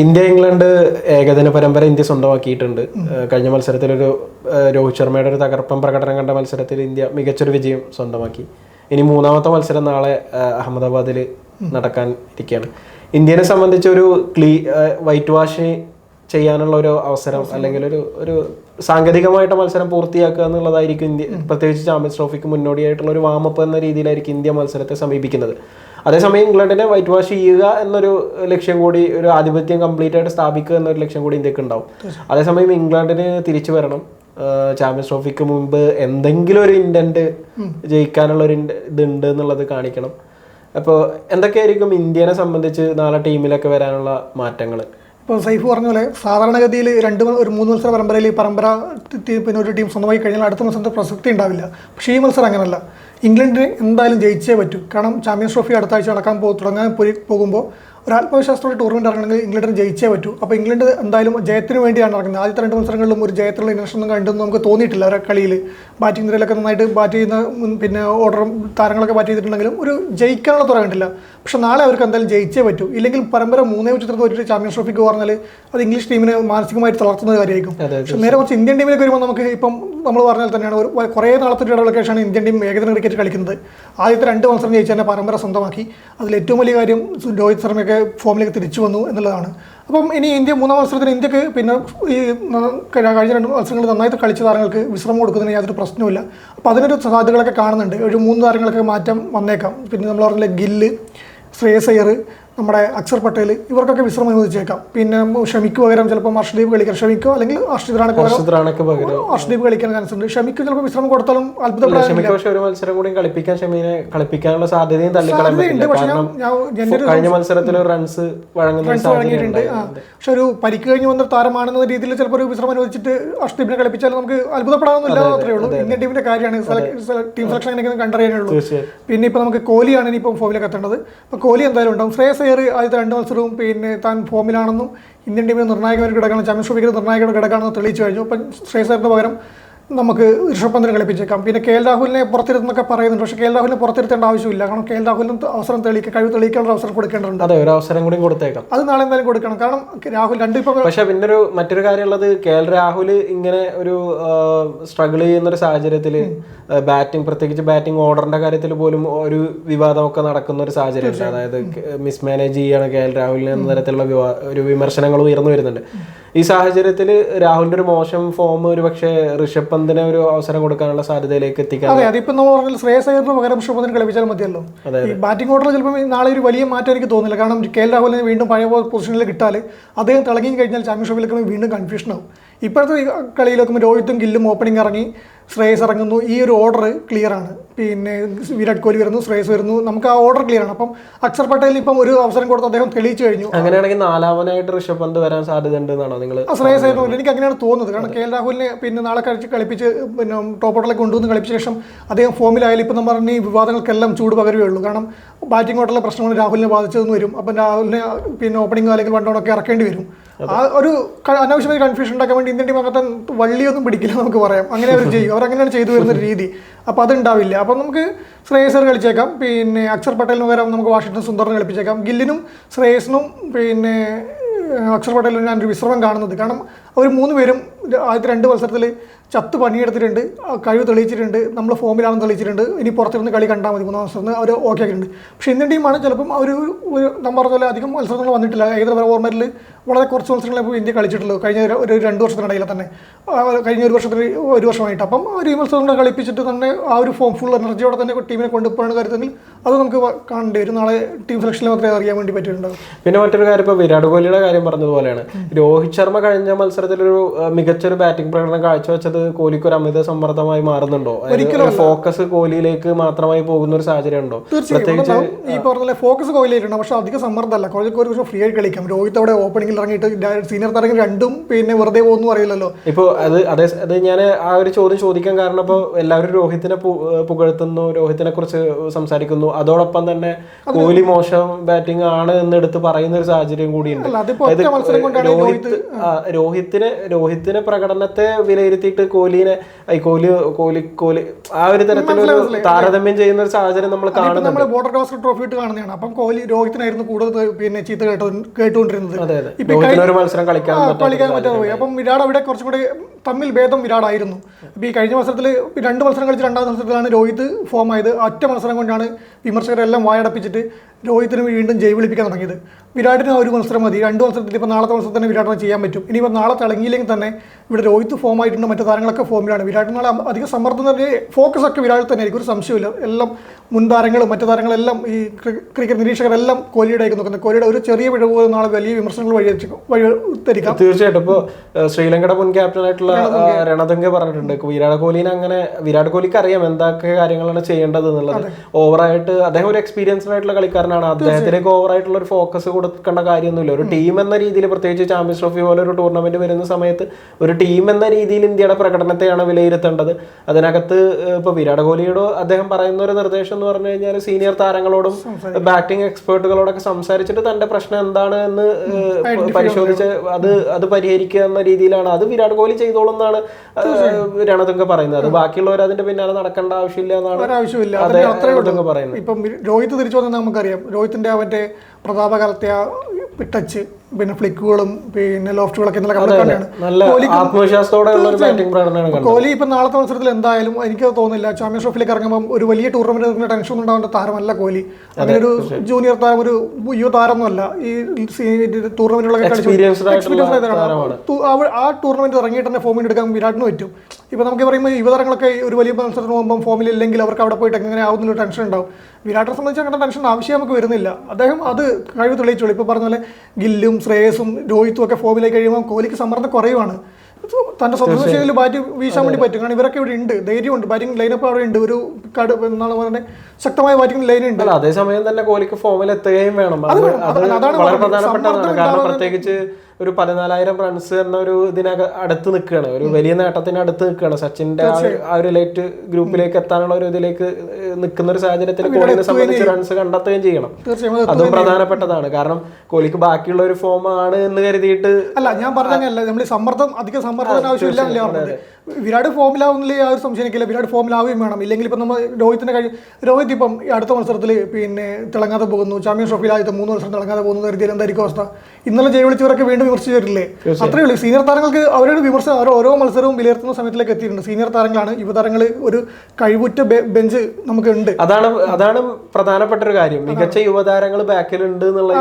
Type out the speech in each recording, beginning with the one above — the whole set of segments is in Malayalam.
ഇന്ത്യ ഇംഗ്ലണ്ട് ഏകദിന പരമ്പര ഇന്ത്യ സ്വന്തമാക്കിയിട്ടുണ്ട്. കഴിഞ്ഞ മത്സരത്തിൽ ഒരു രോഹിത് ശർമ്മയുടെ ഒരു തകർപ്പൻ പ്രകടനം കണ്ട മത്സരത്തിൽ ഇന്ത്യ മികച്ചൊരു വിജയം സ്വന്തമാക്കി. ഇനി മൂന്നാമത്തെ മത്സരം നാളെ അഹമ്മദാബാദിൽ നടക്കാൻ ഇരിക്കുകയാണ്. ഇന്ത്യനെ സംബന്ധിച്ച് ഒരു ക്ലീ വൈറ്റ് വാഷ് ചെയ്യാനുള്ള ഒരു അവസരം അല്ലെങ്കിൽ ഒരു ഒരു സാങ്കേതികമായിട്ട് മത്സരം പൂർത്തിയാക്കുക എന്നുള്ളതായിരിക്കും ഇന്ത്യ. പ്രത്യേകിച്ച് ചാമ്പ്യൻസ് ട്രോഫിക്ക് മുന്നോടിയായിട്ടുള്ള ഒരു വാമപ്പ് എന്ന രീതിയിലായിരിക്കും ഇന്ത്യ മത്സരത്തെ സമീപിക്കുന്നത്. അതേസമയം ഇംഗ്ലണ്ടിനെ വൈറ്റ് വാഷ് ചെയ്യുക എന്നൊരു ലക്ഷ്യം കൂടി ഒരു ആധിപത്യം കംപ്ലീറ്റ് ആയിട്ട് സ്ഥാപിക്കുക എന്നൊരു ലക്ഷ്യം കൂടി ഇന്ത്യയ്ക്ക് ഉണ്ടാവും. അതേസമയം ഇംഗ്ലണ്ടിന് തിരിച്ചു വരണം. ചാമ്പ്യൻസ് ട്രോഫിക്ക് മുമ്പ് എന്തെങ്കിലും ഒരു ഇന്റന്റ് ജയിക്കാനുള്ള ഒരു ഇതുണ്ട് എന്നുള്ളത് കാണിക്കണം. അപ്പോൾ എന്തൊക്കെയായിരിക്കും ഇന്ത്യനെ സംബന്ധിച്ച് നാളെ ടീമിലൊക്കെ വരാനുള്ള മാറ്റങ്ങൾ ഇപ്പോൾ സൈഫ് പറഞ്ഞ പോലെ സാധാരണഗതിയിൽ രണ്ട് ഒരു മൂന്ന് മത്സര പരമ്പരയിൽ ഈ പരമ്പര പിന്നെ ഒരു ടീം സ്വന്തമായി കഴിഞ്ഞാൽ അടുത്ത മത്സരത്തെ പ്രസക്തി ഉണ്ടാവില്ല. പക്ഷേ ഈ മത്സരം അങ്ങനല്ല. ഇംഗ്ലണ്ടിന് എന്തായാലും ജയിച്ചേ പറ്റൂ. കാരണം ചാമ്പ്യൻസ് ട്രോഫി അടുത്ത ആഴ്ച നടക്കാൻ പോ തുടങ്ങാൻ പോകുമ്പോൾ ഒരു ആത്മവിശ്വാസത്തോടെ ടൂർണമെന്റ് ഇറങ്ങണമെങ്കിൽ ഇംഗ്ലണ്ടിന് ജയിച്ചേ പറ്റൂ. അപ്പോൾ ഇംഗ്ലണ്ട് എന്തായാലും ജയത്തിന് വേണ്ടിയാണ് ഇറങ്ങുന്നത് ആദ്യത്തെ രണ്ട് മത്സരങ്ങളിലും ഒരു ജയത്തിലുള്ള ഒന്നും കണ്ടെന്ന് നമുക്ക് തോന്നിയിട്ടില്ല അവരുടെ കളിയിൽ ബാറ്റിംഗ് നിരയിലൊക്കെ നന്നായിട്ട് ബാറ്റ് ചെയ്യുന്ന പിന്നെ ഓർഡറും താരങ്ങളൊക്കെ ബാറ്റ് ചെയ്തിട്ടുണ്ടെങ്കിലും ഒരു ജയിക്കാനുള്ള തുറ കണ്ടില്ല. പക്ഷെ നാളെ അവർക്ക് എന്തായാലും ജയിച്ചേ പറ്റൂ. ഇല്ലെങ്കിൽ പരമ്പര മൂന്നേ ഉച്ചത്തിൽ ഒരു ചാമ്പ്യൻസ് ട്രോഫിക്ക് പറഞ്ഞാൽ അത് ഇംഗ്ലീഷ് ടീമിനെ മാനസികമായിട്ട് തളർത്തുന്ന കാര്യമായിരിക്കും. പക്ഷെ നേരെ കുറച്ച് ഇന്ത്യൻ ടീമിലേക്ക് വരുമ്പോൾ നമുക്ക് ഇപ്പം നമ്മൾ പറഞ്ഞാൽ തന്നെയാണ് ഒരു കുറേ നാളത്തെ ഒരു ഇന്ത്യൻ ടീം ഏകദിന ക്രിക്കറ്റ് കളിക്കുന്നത്. ആദ്യത്തെ രണ്ട് മത്സരം ജയിച്ച് തന്നെ പരമ്പര സ്വന്തമാക്കി. അതിൽ ഏറ്റവും വലിയ കാര്യം രോഹിത് ശർമ്മയൊക്കെ ഫോമിലേക്ക് തിരിച്ചു വന്നു എന്നുള്ളതാണ്. അപ്പം ഇനി ഇന്ത്യ മൂന്നാം മത്സരത്തിന് ഇന്ത്യയ്ക്ക് പിന്നെ ഈ കഴിഞ്ഞ രണ്ട് മത്സരങ്ങൾ നന്നായിട്ട് കളിച്ച താരങ്ങൾക്ക് വിശ്രമം കൊടുക്കുന്നതിന് യാതൊരു പ്രശ്നവുമില്ല. അപ്പോൾ അതിനൊരു സാധ്യതകളൊക്കെ കാണുന്നുണ്ട്. ഒരു മൂന്ന് താരങ്ങളൊക്കെ മാറ്റം വന്നേക്കാം. പിന്നെ നമ്മൾ പറഞ്ഞില്ല ഗില്ല് ശ്രേയസ് നമ്മുടെ അക്ഷർ പട്ടേൽ ഇവർക്കൊക്കെ വിശ്രമം അനുവദിച്ചേക്കാം പിന്നെ ഷമിക്ക് പകരം ചിലപ്പോൾ അർഷദീപ് കളിക്കാൻ ഷമിക്കോ അല്ലെങ്കിൽ അർഷദീപ് റാണക്ക് പകരം. കളിക്കാൻ ചാൻസ് ഉണ്ട്. ഷമിക്ക് ചിലപ്പോൾ വിശ്രമം കൊടുത്താലും അത്ഭുതപ്പെടാൻ ഷമിക്ക് പക്ഷെ ഒരു മത്സരം കൂടി കളിപ്പിക്കാൻ ഷമീനെ കളിപ്പിക്കാനുള്ള സാധ്യതയും കഴിഞ്ഞ മത്സരത്തിൽ റൺസ് വഴങ്ങിയിട്ടുണ്ട്. പക്ഷെ ഒരു പരിക്ക് കഴിഞ്ഞ് വന്ന താരമാണെന്ന രീതിയിൽ ചിലപ്പോൾ ഒരു വിശ്രമം അനുവദിച്ചിട്ട് അർഷദീപിനെ കളിപ്പിച്ചാൽ നമുക്ക് അത്ഭുതപ്പെടാവുന്നില്ല അത്രേ ഉള്ളൂ. ഇന്ത്യൻ ടീമിന്റെ കാര്യമാണ്. ടീം സെലക്ഷൻ കണ്ടറിയാനുള്ളൂ പിന്നെ ഇപ്പൊ നമുക്ക് കോഹ്ലിയാണ് ഇനിയിപ്പം ഫോമിലേക്ക് എത്തേണ്ടത്. അപ്പോൾ കോഹ്ലി എന്തായാലും ഉണ്ടാവും. ശ്രേയസ് അയ്യർ ആദ്യത്തെ രണ്ട് മത്സരവും പിന്നെ താൻ ഫോമിലാണെന്നും ഇന്ത്യൻ ടീമിന് നിർണായകമായിട്ട് കിടക്കണം ചാമ്പ്യൻസ് ട്രോഫിക്ക് നിർണായക ഘടകമാണെന്ന് തെളിയിച്ചു കഴിഞ്ഞു. അപ്പം ശ്രേയസ് പകരം നമുക്ക് ഋഷഭ് പന്തിനെ കളിപ്പിച്ചേക്കാം. പിന്നെ കെ എൽ രാഹുലിനെ പുറത്തിരുന്നൊക്കെ പറയുന്നുണ്ട്. പക്ഷേ കെ എൽ രാഹുലിനെ പുറത്തിരുത്തേണ്ട ആവശ്യമില്ല. കാരണം കെ എൽ രാഹുലിന് അവസരം തെളിയിക്കുക കഴിവ് തെളിയിക്കാനുള്ള അവസരം കൊടുക്കേണ്ടതുണ്ട്. അതെ ഒരു അവസരം കൂടി കൊടുത്തേക്കാം. അത് നാളെ എന്തായാലും കൊടുക്കണം. കാരണം രാഹുൽ രണ്ട് ഇപ്പം പക്ഷെ പിന്നെ ഒരു മറ്റൊരു കാര്യമുള്ളത് കെ എൽ രാഹുൽ ഇങ്ങനെ ഒരു സ്ട്രഗിൾ ചെയ്യുന്ന ഒരു സാഹചര്യത്തിൽ ബാറ്റിംഗ് പ്രത്യേകിച്ച് ബാറ്റിംഗ് ഓർഡറിന്റെ കാര്യത്തിൽ പോലും ഒരു വിവാദമൊക്കെ നടക്കുന്ന ഒരു സാഹചര്യമുണ്ട് അതായത് മിസ്മാനേജ് ചെയ്യാണ് കെ എൽ രാഹുലിന് എന്ന തരത്തിലുള്ള ഒരു വിമർശനങ്ങൾ ഉയർന്നു വരുന്നുണ്ട്. ഈ സാഹചര്യത്തിൽ രാഹുലിന്റെ ഒരു മോശം ഫോം ഒരു പക്ഷേ ഋഷഭ് പന്തിനെ ഒരു അവസരം കൊടുക്കാനുള്ള സാധ്യതയിലേക്ക് എത്തിക്കാൻ അതെ അതിപ്പോ നമ്മൾ പറഞ്ഞാൽ ശ്രേയസ് അയ്യറിന് പകരം ഋഷഭ് പന്തിന് കളിപ്പിച്ചാൽ മതിയല്ലോ. ഈ ബാറ്റിംഗ് ഓർഡർ ചിലപ്പോൾ നാളെ ഒരു വലിയ മാറ്റം എനിക്ക് തോന്നുന്നില്ല കാരണം കെ എൽ രാഹുലിനെ വീണ്ടും പഴയ പൊസിഷനിൽ കിട്ടാൽ അദ്ദേഹം തിളങ്ങി കഴിഞ്ഞാൽ ചാമ്പ്യൻഷിപ്പിലേക്ക് വീണ്ടും കൺഫ്യൂഷൻ ആവും. ഇപ്പോഴത്തെ കളിയിലൊക്കെ രോഹിത്തും ഗില്ലും ഓപ്പണിംഗ് ഇറങ്ങി. ശ്രേയസ് ഇറങ്ങുന്നു. ഈ ഒരു ഓർഡർ ക്ലിയർ ആണ്. പിന്നെ വിരാട് കോഹ്ലി വരുന്നു ശ്രേയസ് വരുന്നു. നമുക്ക് ആ ഓർഡർ ക്ലിയർ ആണ്. അപ്പം അക്ഷർ പട്ടേലിന് ഇപ്പം ഒരു അവസരം കൊടുത്ത് അദ്ദേഹം തെളിയിച്ചു കഴിഞ്ഞു. അങ്ങനെയാണെങ്കിൽ നാലാമനായിട്ട് ഋഷഭ് പന്ത് വരാൻ സാധ്യത ഉണ്ടെന്നാണോ നിങ്ങൾ ശ്രേയസ് ആയിരുന്നു. എനിക്ക് അങ്ങനെയാണ് തോന്നുന്നത്. കാരണം കെ എൽ രാഹുലിനെ പിന്നെ നാളെ കഴിച്ച് കളിപ്പിച്ച് പിന്നെ ടോപ്പ് ഓർഡറിലേക്ക് കൊണ്ടുവന്ന് കളിപ്പിച്ച ശേഷം അദ്ദേഹം ഫോമിലായാലും ഇപ്പം നമ്മൾ പറഞ്ഞ ഈ വിവാദങ്ങൾക്കെല്ലാം ചൂട് പകരുകയുള്ളൂ. കാരണം ബാറ്റിംഗ് ഓട്ടിലെ പ്രശ്നമാണ് രാഹുലിനെ ബാധിച്ചതെന്ന് വരും. അപ്പം രാഹുലിനെ പിന്നെ ഓപ്പണിംഗ് അല്ലെങ്കിൽ ഡൗൺ ഇറക്കേണ്ടി വരും. ആ ഒരു അനാവശ്യമായ കൺഫ്യൂഷൻ ഉണ്ടാക്കാൻ വേണ്ടി ഇന്ത്യൻ ടീം അകത്തെ വള്ളിയൊന്നും പിടിക്കില്ല നമുക്ക് പറയാം. അങ്ങനെ അവർ ചെയ്യും. അവർ അങ്ങനെയാണ് ചെയ്തു വരുന്ന രീതി. അപ്പോൾ അതുണ്ടാവില്ല. അപ്പം നമുക്ക് ശ്രേയസർ കളിച്ചേക്കാം. പിന്നെ അക്ഷർ പട്ടേലിന് പകരം നമുക്ക് വാഷിംഗ്ടൺ സുന്ദറിനെ കളിപ്പിച്ചേക്കാം. ഗില്ലിനും ശ്രേയസിനും പിന്നെ അക്ഷർ പട്ടേലിനും ഞാനൊരു വിശ്രമം കാണുന്നത്. കാരണം അവർ മൂന്ന് പേരും ആദ്യത്തെ രണ്ട് മത്സരത്തിൽ ചത്ത് പണിയെടുത്തിട്ടുണ്ട് കഴിവ് തെളിയിച്ചിട്ടുണ്ട് നമ്മൾ ഫോമിലാണെന്ന് തെളിയിച്ചിട്ടുണ്ട്. ഇനി പുറത്തിരുന്ന് കളി കണ്ടാൽ മതി മൂന്നാം മത്സരത്തിന്. അവർ ഓക്കെ ആക്കിയിട്ടുണ്ട്. പക്ഷേ ഇന്ത്യൻ ടീമാണ് ചിലപ്പം അവർ ഒരു നമ്മൾ പറഞ്ഞ പോലെ അധികം മത്സരങ്ങൾ വന്നിട്ടില്ല. ഏതൊരു ഓർമ്മയിൽ വളരെ കുറച്ച് മത്സരങ്ങളെ ഇപ്പോൾ ഇന്ത്യ കളിച്ചിട്ടുള്ളൂ. കഴിഞ്ഞ ഒരു- ഒരു രണ്ട് വർഷത്തിനിടയിൽ തന്നെ. കഴിഞ്ഞ ഒരു വർഷത്തിന് ഒരു വർഷമായിട്ട്. അപ്പം ഒരു മത്സരങ്ങൾ കളിപ്പിച്ചിട്ട് തന്നെ ആ ഒരു ഫോം ഫുൾ എനർജിയോടെ തന്നെ ടീമിനെ കൊണ്ടുപോകാൻ കാര്യത്തിൽ അത് നമുക്ക് കാണേണ്ടി വരും. നാളെ ടീം സെലക്ഷനിൽ മാത്രമേ അറിയാൻ വേണ്ടി പറ്റിയിട്ടുണ്ടാവും പിന്നെ മറ്റൊരു കാര്യം ഇപ്പോൾ വിരാട് കോഹ്ലിയുടെ കാര്യം പറഞ്ഞതുപോലെയാണ്. രോഹിത് ശർമ്മ കഴിഞ്ഞ മത്സരത്തിലൊരു അഹ്, മികച്ചൊരു ബാറ്റിംഗ് പ്രകടനം കാഴ്ചവെച്ചത് കോഹ്ലിക്ക് ഒരു അമിത സമ്മർദ്ദമായി മാറുന്നുണ്ടോ? ഒരിക്കലും ഫോക്കസ് കോഹ്ലിയിലേക്ക് മാത്രമായി പോകുന്ന ഒരു സാഹചര്യം ഉണ്ടോ? തീർച്ചയായും. ഈ പറഞ്ഞ ഫോക്കസ് കോഹ്ലിയിലുണ്ട് പക്ഷെ അധികം സമ്മർദ്ദമല്ല. കോഹ്ലിക്ക് ഒരു ഫ്രീ ആയി കളിക്കാം. രോഹിത് അവിടെ ഓപ്പണിംഗിൽ ഇറങ്ങിയിട്ട് സീനിയർ താരങ്ങൾ രണ്ടും പിന്നെ വെറുതെ പോകുന്നു അറിയില്ലല്ലോ. ഇപ്പോൾ അത് അതേ അത് ഞാൻ ആ ഒരു ചോദ്യം ചോദിക്കാൻ കാരണം ഇപ്പോൾ എല്ലാവരും രോഹിത്തിനെ പുകഴ്ത്തുന്നു രോഹിത്തിനെ കുറിച്ച് സംസാരിക്കുന്നു. അതോടൊപ്പം തന്നെ കോഹ്ലി മോശം ബാറ്റിംഗ് ആണ് എന്ന് എടുത്ത് പറയുന്ന ഒരു സാഹചര്യം കൂടിയുണ്ട്. രോഹിത് രോഹിത്തിനെ രോഹിത്തിനെ പ്രകടനത്തെ വിലയിരുത്തിയിട്ട് കോഹ്ലിനെ ഐ കോഹ്ലി കോഹ്ലി കോഹ്ലി ആ ഒരു തരത്തിലൊരു താരതമ്യം ചെയ്യുന്ന ഒരു സാഹചര്യം നമ്മൾ കാണുന്നുണ്ട്. നമ്മൾ ബോർഡർ ഗാവസ്കർ ട്രോഫി ഇട്ട് കാണുന്നതാണ്. അപ്പം കോഹ്ലി രോഹിത്തിനായിരുന്നു കൂടുതൽ പിന്നെ ചീത്ത കേട്ടോ കേട്ടുകൊണ്ടിരുന്നത്. ഒരു മത്സരം കളിക്കാൻ കളിക്കാൻ പറ്റാതെ പോയി അപ്പം വിരാട് അവിടെ കുറച്ചും കൂടി തമ്മിൽ ഭേദം വിരാടായിരുന്നു. അപ്പോൾ ഈ കഴിഞ്ഞ മത്സരത്തിൽ രണ്ട് മത്സരം കളിച്ച് രണ്ടാം മത്സരത്തിലാണ് രോഹിത് ഫോം ആയത്. ഒറ്റ മത്സരം കൊണ്ടാണ് വിമർശകരെല്ലാം വായടപ്പിച്ചിട്ട് രോഹിത്തിന് വീണ്ടും ജയ് വിളിപ്പിക്കാൻ തുടങ്ങിയത്. വിരാടിന് ആ ഒരു മത്സരം മതി. രണ്ട് മത്സരത്തിൽ ഇപ്പോൾ നാളത്തെ മത്സരത്തിൽ തന്നെ വിരാടിനെ ചെയ്യാൻ പറ്റും. ഇനിയിപ്പോൾ നാളെ തിളങ്ങിയില്ലെങ്കിൽ തന്നെ ഇവിടെ രോഹിത് ഫോം ആയിട്ടുണ്ട്. മറ്റു താരങ്ങളൊക്കെ ഫോമിലാണ് വിരാട് നാളെ അധികം സമ്മർദ്ദം പറഞ്ഞാൽ ഫോക്കസ് ഒക്കെ വിരാട് തന്നെ ആയിരിക്കും. ഒരു സംശയമില്ല എല്ലാം മുൻ താരങ്ങളും മറ്റു താരങ്ങളെല്ലാം ഈ ക്രിക്കറ്റ് നിരീക്ഷകരെല്ലാം കോഹ്ലിയുടെ ആയിരിക്കും നോക്കുന്നത്. കോഹ്ലിയുടെ ഒരു ചെറിയ പിഴവ് പോലും നാളെ വലിയ വിമർശനങ്ങൾ വഴി വഴി ഉത്തരിക്കാം തീർച്ചയായിട്ടും ഇപ്പോൾ ശ്രീലങ്കയുടെ മുൻ ക്യാപ്റ്റനായിട്ടുള്ള രണതംഗ. പറഞ്ഞിട്ടുണ്ട്. വിരാട് കോഹ്ലിനെ അങ്ങനെ വിരാട് കോഹ്ലിക്ക് അറിയാം എന്തൊക്കെ കാര്യങ്ങളാണ് ചെയ്യേണ്ടത് എന്നുള്ളത്. ഓവറായിട്ട് അദ്ദേഹം ഒരു എക്സ്പീരിയൻസ്ഡ് ആയിട്ടുള്ള കളിക്കാരനാണ്. അദ്ദേഹത്തിലേക്ക് ഓവറായിട്ടുള്ള ഒരു ഫോക്കസ് കൊടുക്കേണ്ട കാര്യമൊന്നുമില്ല. ഒരു ടീം എന്ന രീതിയിൽ പ്രത്യേകിച്ച് ചാമ്പ്യൻസ് ട്രോഫി പോലെ ഒരു ടൂർണമെന്റ് വരുന്ന സമയത്ത് ഒരു ടീം എന്ന രീതിയിൽ ഇന്ത്യയുടെ പ്രകടനത്തെയാണ് വിലയിരുത്തേണ്ടത്. അതിനകത്ത് ഇപ്പൊ വിരാട് കോഹ്ലിയോട് അദ്ദേഹം പറയുന്ന ഒരു നിർദ്ദേശം എന്ന് പറഞ്ഞു കഴിഞ്ഞാൽ സീനിയർ താരങ്ങളോടും ബാറ്റിംഗ് എക്സ്പേർട്ടുകളോടൊക്കെ സംസാരിച്ചിട്ട് തന്റെ പ്രശ്നം എന്താണ് എന്ന് പരിശോധിച്ച് അത് അത് പരിഹരിക്കുക എന്ന രീതിയിലാണ്. അത് വിരാട് കോഹ്ലി ചെയ്തോളും എന്നാണ് രണതുങ്ക പറയുന്നത്. അത് ബാക്കിയുള്ളവർ അതിന്റെ പിന്നാലെ നടക്കേണ്ട ആവശ്യമില്ല എന്നാണ് ആവശ്യമില്ല ഇപ്പം രോഹിത് തിരിച്ചു വന്നാൽ നമുക്കറിയാം. രോഹിത്തിന്റെ അവന്റെ പ്രതാപകാലത്തെ ആ പിന്നെ ഫ്ലിക്കുകളും പിന്നെ ലോഫ്റ്റുകളൊക്കെ നല്ല ഒരു കണ്ടത്. കോഹ്ലി ഇപ്പം നാളത്തെ മത്സരത്തിൽ എന്തായാലും എനിക്ക് തോന്നുന്നില്ല. ചാമ്പ്യൻസ് ട്രോഫിയിലേക്ക് ഇറങ്ങുമ്പോൾ ഒരു വലിയ ടൂർണമെന്റ് ടെൻഷൻ ഒന്നും ഉണ്ടാവേണ്ട താരമല്ല കോഹ്ലി. അങ്ങനെ ഒരു ജൂനിയർ താരം ഒരു യുവ താരമൊന്നുമല്ല. ഈ ടൂർണമെന്റുകളൊക്കെ കളിച്ചു. ആ- ടൂർണമെന്റ് ഇറങ്ങിയിട്ട് തന്നെ ഫോമിൽ എടുക്കാൻ വിരാട്ടിന് പറ്റും. ഇപ്പൊ നമുക്ക് പറയുമ്പോൾ യുവതാരങ്ങളൊക്കെ ഒരു വലിയ മത്സരത്തിന് പോകുമ്പോൾ ഫോമിൽ ഇല്ലെങ്കിൽ അവർക്ക് അവിടെ പോയിട്ട് എങ്ങനെ ആവുന്നൊരു ടെൻഷൻ ഉണ്ടാവും. വിരാട്ടിനെ സംബന്ധിച്ച് അങ്ങനെ ടെൻഷൻ ആവശ്യം നമുക്ക് വരുന്നില്ല. അദ്ദേഹം അത് കഴിവ് തെളിയിച്ചോളൂ. ഇപ്പൊ പറഞ്ഞ പോലെ ഗില്ലും ശ്രേയസും രോഹിത്തും ഒക്കെ ഫോമിലേക്ക് കഴിയുമ്പോൾ കോഹ്ലിക്ക് സമ്മർദ്ദം കുറയുവാണ്. തന്റെ സ്വന്തം ശൈലിയിൽ ബാറ്റ് വീശാൻ വേണ്ടി പറ്റും. കാരണം ഇവരൊക്കെ ഇവിടെ ഉണ്ട്. ധൈര്യമുണ്ട്. ബാറ്റിംഗ് ലൈനപ്പ് അവിടെ ഉണ്ട്. ഒരു കട എന്നാണ് പറയുന്നത് ശക്തമായ ബാറ്റിംഗ് ലൈൻ ഉണ്ട്. അതേസമയം തന്നെ കോഹ്ലിക്ക് ഫോമിൽ എത്തുകയും വേണം. അത് വേണം. അത് അതാണ് അതാണ് വളരെ പ്രധാനപ്പെട്ടതാണ്. കാരണം പ്രത്യേകിച്ച് ഒരു പതിനാലായിരം റൺസ് എന്ന ഒരു ഇതിനക അടുത്ത് നിൽക്കുകയാണ്. ഒരു വലിയ നേട്ടത്തിന് അടുത്ത് നിൽക്കുകയാണ്. സച്ചിന്റെ ആ ഒരു- ലൈറ്റ് ഗ്രൂപ്പിലേക്ക് എത്താനുള്ള ഒരു ഇതിലേക്ക് നിൽക്കുന്ന ഒരു സാഹചര്യത്തിൽ കോഹ്ലിനെ സംബന്ധിച്ച് റൺസ് കണ്ടെത്തുകയും ചെയ്യണം. അതും പ്രധാനപ്പെട്ടതാണ്. കാരണം കോഹ്ലിക്ക് ബാക്കിയുള്ള ഒരു ഫോം ആണ് എന്ന് കരുതിയിട്ട് അല്ല ഞാൻ പറഞ്ഞല്ല നമ്മൾ സമ്മർദ്ദം അധികം സമ്മർദ്ദത്തിന് ആവശ്യമില്ല വിരാട് ഫോമിലാവുന്നില്ല ആ ഒരു സംശയം എനിക്കില്ല. വിരാട് ഫോമിലാവുകയും വേണം. ഇല്ലെങ്കിൽ ഇപ്പം നമ്മൾ രോഹിത്തിന്റെ കഴി രോഹിത് ഇപ്പം അടുത്ത മത്സരത്തിൽ പിന്നെ തിളങ്ങാതെ പോകുന്നു. ചാമ്പ്യൻസ് ട്രോഫിയിൽ ആദ്യത്തെ മൂന്ന് മത്സരം തിളങ്ങാതെ പോകുന്നു കരുതിയാൽ എന്തായിരിക്കും അവസ്ഥ? ഇന്നലെ ജയ വിളിച്ചവരൊക്കെ വീണ്ടും വിമർശിച്ചു വരില്ലേ? അത്രേ ഉള്ളൂ. സീനിയർ താരങ്ങൾക്ക് അവരുടെ വിമർശനം അവർ ഓരോ മത്സരവും വിലയിരുത്തുന്ന സമയത്തിലേക്ക് എത്തിയിട്ടുണ്ട്. സീനിയർ താരങ്ങളാണ് യുവതാരങ്ങൾ ഒരു കഴിവുറ്റ ബെഞ്ച് നമുക്ക് ഉണ്ട് അതാണ് അതാണ് പ്രധാനപ്പെട്ട ഒരു കാര്യം മികച്ച യുവതാരങ്ങൾ ബാക്കിലുണ്ട് എന്നുള്ള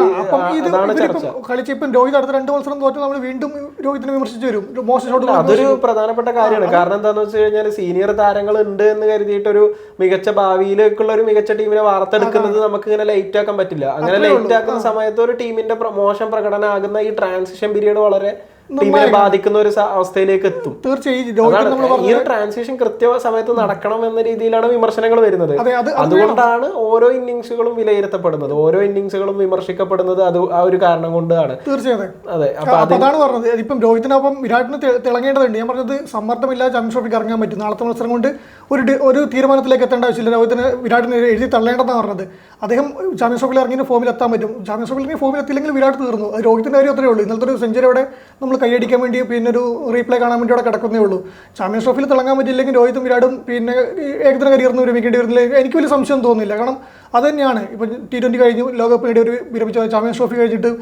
കളിച്ച് ഇപ്പം രോഹിത് അടുത്ത രണ്ട് മത്സരം തോറ്റ നമ്മൾ വീണ്ടും രോഹിത്തിനെ വിമർശിച്ചു വരും. മോശം ഷോട്ട് അതൊരു പ്രധാനപ്പെട്ട കാര്യമാണ് കാരണം എന്താന്ന് വെച്ച് കഴിഞ്ഞാൽ സീനിയർ താരങ്ങൾ ഉണ്ട് എന്ന് കരുതിയിട്ട് ഒരു മികച്ച ഭാവിയിലേക്കുള്ള ഒരു മികച്ച ടീമിനെ വാർത്തെടുക്കുന്നത് നമുക്ക് ഇങ്ങനെ ലൈറ്റ് ആക്കാൻ പറ്റില്ല. അങ്ങനെ ലൈറ്റ് ആക്കുന്ന സമയത്ത് ഒരു ടീമിന്റെ പ്രൊമോഷൻ മോശം പ്രകടനം ആകുന്ന ഈ ട്രാൻസിഷൻ പീരീഡ് വളരെ ടീമിനെ ബാധിക്കുന്ന ഒരു അവസ്ഥയിലേക്ക് എത്തും. തീർച്ചയായും ഈ നമ്മൾ ഒരു ട്രാൻസിഷൻ കൃത്യ സമയത്ത് നടക്കണം എന്ന രീതിയിലാണ് വിമർശനങ്ങൾ വരുന്നത്. അതുകൊണ്ടാണ് ഓരോ ഇന്നിങ്സുകളും വിലയിരുത്തപ്പെടുന്നത്. ഓരോ ഇന്നിങ്സുകളും വിമർശിക്കപ്പെടുന്നത് അത് ആ ഒരു കാരണം കൊണ്ടാണ്. തീർച്ചയായും അതെ. അതാണ് പറഞ്ഞത്. ഇപ്പം രോഹിത്തിനൊപ്പം വിരാട്ടിന് തി- തിളങ്ങേണ്ടതുണ്ട്. ഞാൻ പറഞ്ഞത് സമ്മർദ്ദമില്ലാതെ ചാമ്പ്യൻസ് ട്രോഫിക്ക് ഇറങ്ങാൻ പറ്റും. നാളത്തെ മത്സരം കൊണ്ട് ഒരു ഒരു തീരുമാനത്തിലേക്ക് എത്തേണ്ട ആവശ്യമില്ല. രോഹിത്തിന് വിരാട്ടിന് എഴുതി തള്ളേണ്ടെന്നാണ് പറഞ്ഞത്. അദ്ദേഹം ചാമ്പ്യൻസ് ട്രോഫിൽ ഇറങ്ങിയ ഫോമിൽ എത്താൻ പറ്റും. ചാമ്പ്യൻസ് ട്രോഫിൽ ഇറങ്ങി ഫോമിൽ എത്തില്ലെങ്കിൽ വിരാട് തീർന്നു. രോഹിത്തിന്റെ കാര്യം അത്രേ ഉള്ളൂ. ഇന്നലത്തെ ഒരു സെഞ്ചുറി അവിടെ കൈയടിക്കാൻ വേണ്ടി പിന്നെ ഒരു റീപ്ലേ കാണാൻ വേണ്ടി അവിടെ കിടക്കുന്നേ ഉള്ളൂ. ചാമ്പ്യൻസ് ട്രോഫിയിൽ തിളങ്ങാൻ പറ്റില്ലെങ്കിൽ രോഹിതും വിരാടും പിന്നെ ഏകദിന കരിയറിന് വിരമിക്കേണ്ടി വരുന്നില്ല. എനിക്ക് വലിയ സംശയം തോന്നുന്നില്ല. കാരണം അത് തന്നെയാണ് ഇപ്പം ടി ട്വന്റി കഴിഞ്ഞ് ലോകകപ്പ് നേടിയ ഒരു വിരമിച്ച ചാമ്പ്യൻസ് ട്രോഫി കഴിഞ്ഞിട്ട്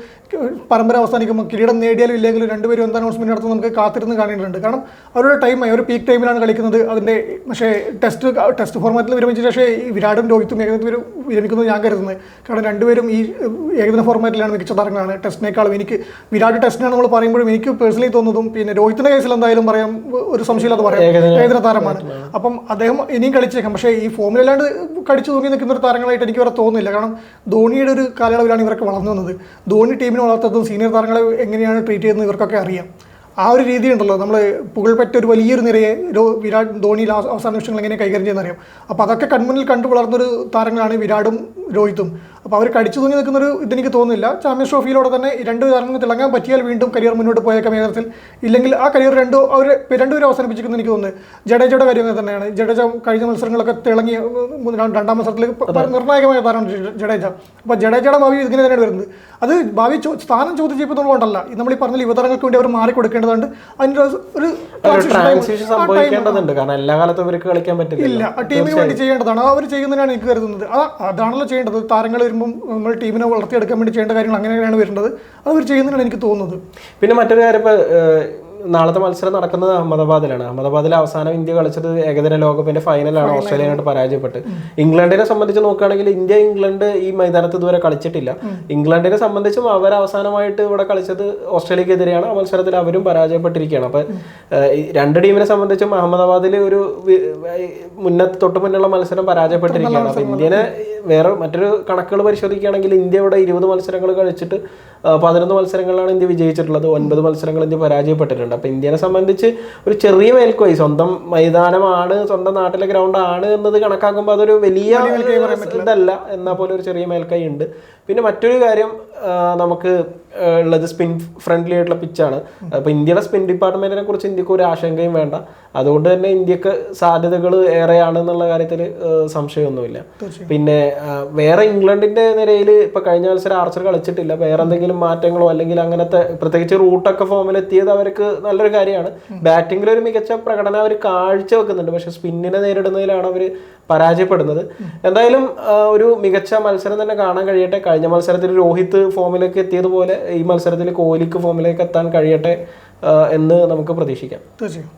പരമ്പര അവസാനിക്കുമ്പോൾ കിരീടം നേടിയാലും ഇല്ലെങ്കിലും രണ്ടുപേരും എന്താ അനൗൺസ്മെന്റ് നടത്തുന്നത് നമുക്ക് കാത്തിരുന്ന് കാണേണ്ടതുണ്ട്. കാരണം അവരുടെ ടൈമായി ഒരു പീക്ക് ടൈമിലാണ് കളിക്കുന്നത്. അതിന്റെ പക്ഷേ ടെസ്റ്റ് ടെസ്റ്റ് ഫോർമാറ്റിൽ വിരമിച്ച പക്ഷേ ഈ വിരാടും രോഹിത്തും ഏകദിന വിര- വിരമിക്കുന്നത് ഞാൻ കരുതുന്നത്. കാരണം രണ്ടുപേരും ഈ ഏകദിന ഫോർമാറ്റിലാണ് മികച്ച താരങ്ങളാണ്. ടെസ്റ്റിനേക്കാളും എനിക്ക് വിരാട് ടെസ്റ്റിനാണ് നമ്മൾ പറയുമ്പോഴും എനിക്ക് പേഴ്സണലി തോന്നുന്നതും പിന്നെ രോഹിത്തിന്റെ കേസിൽ എന്തായാലും പറയാം ഒരു സംശയമില്ലാതെ പറയാം. ഏകദിന ഏകദിന താരമാണ്. അപ്പം അദ്ദേഹം ഇനിയും കളിച്ചേക്കാം. പക്ഷേ ഈ ഫോമിലല്ലാണ്ട് കടിച്ചു തൂങ്ങി നിൽക്കുന്ന ഒരു താരങ്ങളായിട്ട് എനിക്ക് വേറെ തോന്നുന്നില്ല. കാരണം ധോണിയുടെ ഒരു കാലയളവിലാണ് ഇവരൊക്കെ വളർന്നു വന്നത്. ധോണി ടീമിനെ വളർത്തതും സീനിയർ താരങ്ങളെ എങ്ങനെയാണ് ട്രീറ്റ് ചെയ്യുന്നത് ഇവർക്കൊക്കെ അറിയാം. ആ ഒരു രീതി ഉണ്ടല്ലോ. നമ്മൾ പുകൾപ്പെട്ട ഒരു വലിയൊരു നിരയെ വിരാട് ധോണി അവസാന നിമിഷങ്ങൾ എങ്ങനെ കൈകാര്യം ചെയ്യുന്നറിയാം അപ്പോൾ അതൊക്കെ കൺമുന്നിൽ കണ്ടു വളർന്നൊരു താരങ്ങളാണ് വിരാടും രോഹിത്തും. അപ്പോൾ അവർ കടിച്ചു തൂങ്ങി നിൽക്കുന്നൊരു ഇതെനിക്ക് തോന്നുന്നില്ല. ചാമ്പ്യൻസ് ട്രോഫിയിലൂടെ തന്നെ രണ്ട് താരങ്ങൾ തിളങ്ങാൻ പറ്റിയാൽ വീണ്ടും കരിയർ മുന്നോട്ട് പോയേക്കാം ഏകദേശത്തിൽ ഇല്ലെങ്കിൽ ആ കരിയർ രണ്ടോ അവർ രണ്ടുപേരും അവസാനിപ്പിച്ചിരിക്കുന്നു എനിക്ക് തോന്നുന്നു. ജഡേജയുടെ കാര്യം തന്നെയാണ്. ജഡേജ കഴിഞ്ഞ മത്സരങ്ങളൊക്കെ തിളങ്ങി രണ്ടാം മത്സരത്തിൽ നിർണായകമായ താരമാണ് ജഡേജ. അപ്പോൾ ജഡേജയുടെ ഭാവി ഇങ്ങനെ തന്നെയാണ് വരുന്നത്. അത് ഭാവി സ്ഥാനം ചോദ്യം ചെയ്യപ്പെടുന്നതുകൊണ്ടല്ല. നമ്മൾ ഈ പറഞ്ഞ യുവതാരങ്ങൾക്ക് വേണ്ടി അവർ മാറി കൊടുക്കേണ്ടതുണ്ട് അതിന്റെ ഒരു- കാരണം എല്ലാ കാലത്തും ഇവർക്ക് കളിക്കാൻ പറ്റില്ല ഇല്ല. ടീമിന് വേണ്ടി ചെയ്യേണ്ടതാണ്. അവർ ചെയ്യുന്നതിനാണ് എനിക്ക് കരുതുന്നത്. അതാണല്ലോ ചെയ്യേണ്ടത്. താരങ്ങൾ വരുമ്പം നമ്മൾ ടീമിനെ വളർത്തിയെടുക്കാൻ വേണ്ടി ചെയ്യേണ്ട കാര്യങ്ങൾ അങ്ങനെയാണ് വരേണ്ടത് അത് അവർ ചെയ്യുന്നതിനാണ് എനിക്ക് തോന്നുന്നത്. പിന്നെ മറ്റൊരു കാര്യം ഇപ്പൊ ഏഹ്, നാളത്തെ മത്സരം നടക്കുന്നത് അഹമ്മദാബാദിലാണ്. അഹമ്മദാബാദിൽ അവസാനം ഇന്ത്യ കളിച്ചത് ഏകദിന ലോകകപ്പിന്റെ ഫൈനലാണ് ഓസ്ട്രേലിയനായിട്ട് പരാജയപ്പെട്ട്. ഇംഗ്ലണ്ടിനെ സംബന്ധിച്ച് നോക്കുകയാണെങ്കിൽ ഇന്ത്യ ഇംഗ്ലണ്ട് ഈ മൈതാനത്ത് ഇതുവരെ കളിച്ചിട്ടില്ല. ഇംഗ്ലണ്ടിനെ സംബന്ധിച്ചും അവർ അവസാനമായിട്ട് ഇവിടെ കളിച്ചത് ഓസ്ട്രേലിയക്കെതിരെയാണ്. ആ മത്സരത്തിൽ അവരും പരാജയപ്പെട്ടിരിക്കുകയാണ്. അപ്പൊ രണ്ട് ടീമിനെ സംബന്ധിച്ചും അഹമ്മദാബാദിൽ ഒരു മുന്ന തൊട്ട് മുന്നുള്ള മത്സരം പരാജയപ്പെട്ടിരിക്കുകയാണ്. അപ്പൊ ഇന്ത്യനെ വേറെ മറ്റൊരു കണക്കുകൾ പരിശോധിക്കുകയാണെങ്കിൽ ഇന്ത്യ ഇവിടെ ഇരുപത് മത്സരങ്ങൾ കളിച്ചിട്ട് പതിനൊന്ന് മത്സരങ്ങളിലാണ് ഇന്ത്യ വിജയിച്ചിട്ടുള്ളത് ഒൻപത് മത്സരങ്ങൾ ഇന്ത്യ പരാജയപ്പെട്ടിട്ടുണ്ട്. അപ്പോൾ ഇന്ത്യനെ സംബന്ധിച്ച് ഒരു ചെറിയ മേൽക്കോയി സ്വന്തം മൈതാനമാണ് സ്വന്തം നാട്ടിലെ ഗ്രൗണ്ട് ആണ് എന്നത് കണക്കാക്കുമ്പോൾ അതൊരു വലിയ ഇതല്ല എന്നാൽ പോലെ ഒരു ചെറിയ മേൽക്കൈ ഉണ്ട്. പിന്നെ മറ്റൊരു കാര്യം നമുക്ക് ഉള്ളത് സ്പിൻ ഫ്രണ്ട്ലി ആയിട്ടുള്ള പിച്ചാണ് അപ്പൊ ഇന്ത്യയുടെ സ്പിൻ ഡിപ്പാർട്ട്മെന്റിനെ കുറിച്ച് ഇന്ത്യയ്ക്ക് ഒരു ആശങ്കയും വേണ്ട. അതുകൊണ്ട് തന്നെ ഇന്ത്യയ്ക്ക് സാധ്യതകൾ ഏറെയാണ് എന്നുള്ള കാര്യത്തിൽ സംശയമൊന്നുമില്ല. പിന്നെ വേറെ ഇംഗ്ലണ്ടിന്റെ നിരയിൽ ഇപ്പൊ കഴിഞ്ഞ മത്സരം ആർച്ചർ കളിച്ചിട്ടില്ല. വേറെ എന്തെങ്കിലും മാറ്റങ്ങളോ അല്ലെങ്കിൽ അങ്ങനത്തെ പ്രത്യേകിച്ച് റൂട്ടൊക്കെ ഫോമിൽ എത്തിയത് അവർക്ക് നല്ലൊരു കാര്യമാണ്. ബാറ്റിംഗിൽ ഒരു മികച്ച പ്രകടനം അവർ കാഴ്ച വെക്കുന്നുണ്ട് പക്ഷെ സ്പിന്നിനെ നേരിടുന്നതിലാണ് അവർ പരാജയപ്പെടുന്നത്. എന്തായാലും ഒരു മികച്ച മത്സരം തന്നെ കാണാൻ കഴിയട്ടെ. കഴിഞ്ഞ മത്സരത്തിൽ രോഹിത് ഫോമിലേക്ക് എത്തിയതുപോലെ ഈ മത്സരത്തിൽ കോഹ്ലിക്ക് ഫോമിലേക്ക് എത്താൻ കഴിയട്ടെ എന്ന് നമുക്ക് പ്രതീക്ഷിക്കാം. തീർച്ചയായും.